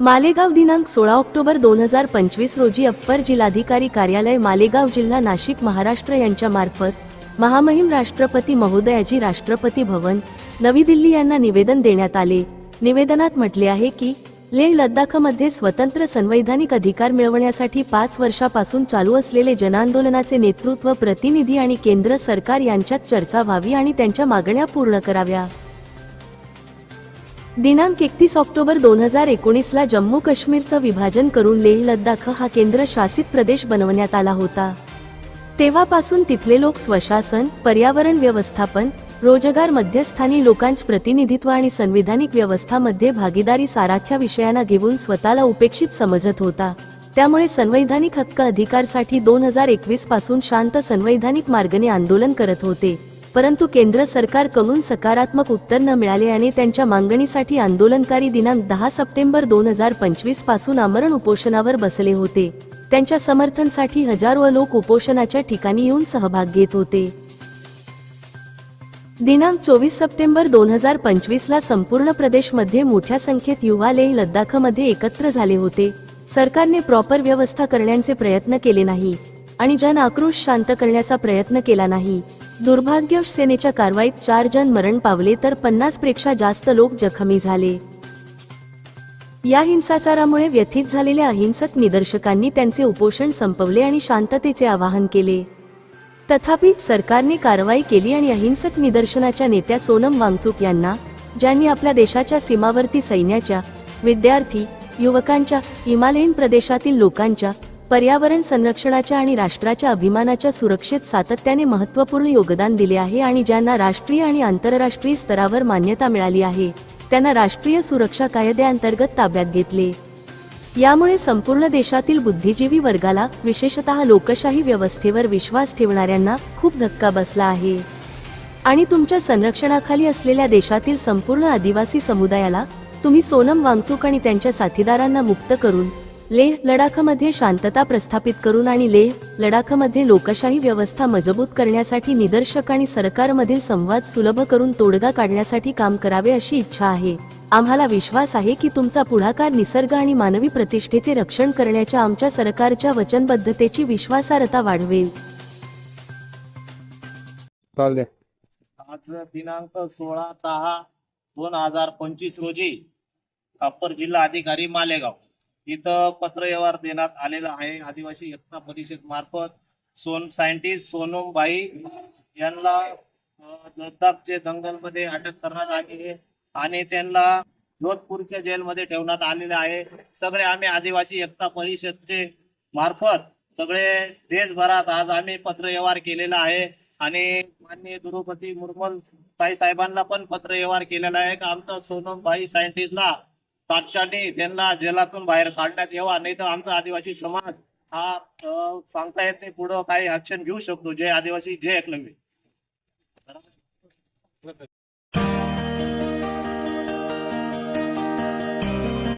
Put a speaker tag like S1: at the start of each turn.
S1: मालेगाव दिनांक सोळा ऑक्टोबर दोन हजार पंचवीस रोजी अप्पर जिल्हाधिकारी कार्यालय मालेगाव जिल्हा नाशिक महाराष्ट्र यांच्या मार्फत महामहिम राष्ट्रपती महोदयाजी राष्ट्रपती भवन नवी दिल्ली यांना निवेदन देण्यात आले. निवेदनात म्हटले आहे की लेह लद्दाखमध्ये स्वतंत्र संवैधानिक अधिकार मिळवण्यासाठी पाच वर्षापासून चालू असलेले जनआंदोलनाचे नेतृत्व प्रतिनिधी आणि केंद्र सरकार यांच्यात चर्चा व्हावी आणि त्यांच्या मागण्या पूर्ण कराव्या. दिनांक एकतीस ऑक्टोबर दोन हजार एकोणीसला जम्मू काश्मीरचं विभाजन करून लेह लद्दाख हा केंद्र शासित प्रदेश बनवण्यात आला होता. तेव्हापासून तिथले लोक स्वशासन पर्यावरण व्यवस्थापन रोजगार मध्यस्थानी लोकांच प्रतिनिधित्व आणि संविधानिक व्यवस्थामध्ये भागीदारी साराख्या विषयांना घेऊन स्वतःला उपेक्षित समजत होता. त्यामुळे संवैधानिक हक्क अधिकारसाठी दोन हजार एकवीसपासून शांत संवैधानिक मार्गाने आंदोलन करत होते. परंतु केंद्र सरकारकडून सकारात्मक उत्तर न मिळाले आणि त्यांच्या मागणीसाठी आंदोलनकारी दिनांक दहा सप्टेंबर दोन हजार पंचवीसपासून आमरण उपोषणावर बसले होते. त्यांच्या समर्थनासाठी हजारो लोक उपोषणाच्या ठिकाणी येऊन सहभाग घेत होते. दिनांक चोवीस सप्टेंबर दोन हजार पंचवीस ला संपूर्ण प्रदेशमध्ये मोठ्या संख्येत युवा लेह लद्दाखमध्ये एकत्र झाले होते. सरकारने प्रॉपर व्यवस्था करण्याचे प्रयत्न केले नाही आणि जन आक्रोश शांत करण्याचा प्रयत्न केला नाही. दुर्भाग्य सेनेच्या कारवाईत चार जण मरण पावले तर पन्नासपेक्षा जास्त लोक जखमी झाले. या हिंसाचारामुळे व्यथित झालेल्या अहिंसक निदर्शकांनी त्यांचे उपोषण संपवले आणि शांततेचे आवाहन केले. तथापि सरकारने कारवाई केली आणि अहिंसक निदर्शनाच्या नेत्या सोनम वांगचुक यांना ज्यांनी आपल्या देशाच्या सीमावर्ती सैन्याच्या विद्यार्थी युवकांच्या हिमालयीन प्रदेशातील लोकांच्या पर्यावरण संरक्षणाच्या आणि राष्ट्राच्या अभिमानाच्या सुरक्षेत सातत्याने महत्त्वपूर्ण योगदान दिले आहे आणि ज्यांना राष्ट्रीय आणि आंतरराष्ट्रीय स्तरावर मान्यता मिळाली आहे त्यांना राष्ट्रीय सुरक्षा कायद्याअंतर्गत ताब्यात घेतले. यामुळे संपूर्ण देशातील बुद्धिजीवी वर्गाला विशेषतः लोकशाही व्यवस्थेवर विश्वास ठेवणाऱ्यांना खूप धक्का बसला आहे. आणि तुमच्या संरक्षणाखाली असलेल्या देशातील संपूर्ण आदिवासी समुदायाला तुम्ही सोनम वांगचूक आणि त्यांच्या साथीदारांना मुक्त करून लेह लडाखमध्ये शांतता प्रस्थापित करून आणि लेह लडाखमध्ये लोकशाही व्यवस्था मजबूत करण्यासाठी निदर्शक आणि सरकारमधील संवाद सुलभ करून तोडगा काढण्यासाठी काम करावे अशी इच्छा आहे. आम्हाला विश्वास आहे की तुमचा पुढाकार निसर्ग आणि मानवी प्रतिष्ठेचे रक्षण करण्याच्या आमच्या सरकारच्या वचनबद्धतेची विश्वासार्हता वाढवेल.
S2: आज दिनांक सोळा दहा दोन हजार पंचवीस रोजी अप्पर जिल्हा अधिकारी मालेगाव. इथं पत्र व्यवहार देण्यात आलेला आहे. आदिवासी एकता परिषद मार्फत सोन सायंटिस्ट सोनमबाई यांना लद्दाखचे दंगलमध्ये अटक करण्यात आली आहे आणि त्यांना जोधपूरच्या जेलमध्ये ठेवण्यात आलेले आहे. सगळे आम्ही आदिवासी एकता परिषदचे मार्फत सगळे देशभरात आज आम्ही पत्र व्यवहार केलेला आहे. आणि माननीय द्रौपदी मुर्मल ताई साहेबांना पण पत्र व्यवहार केलेला आहे. का आमचा सोनमभाई सायंटिस्टला तात्कालिक त्यांना जेलातून बाहेर काढण्यात यावा नाही तर आमचा आदिवासी समाज हा सांगता येत नाही. पुढं काही ऍक्शन घेऊ शकतो जय आदिवासी जय एकलव्य.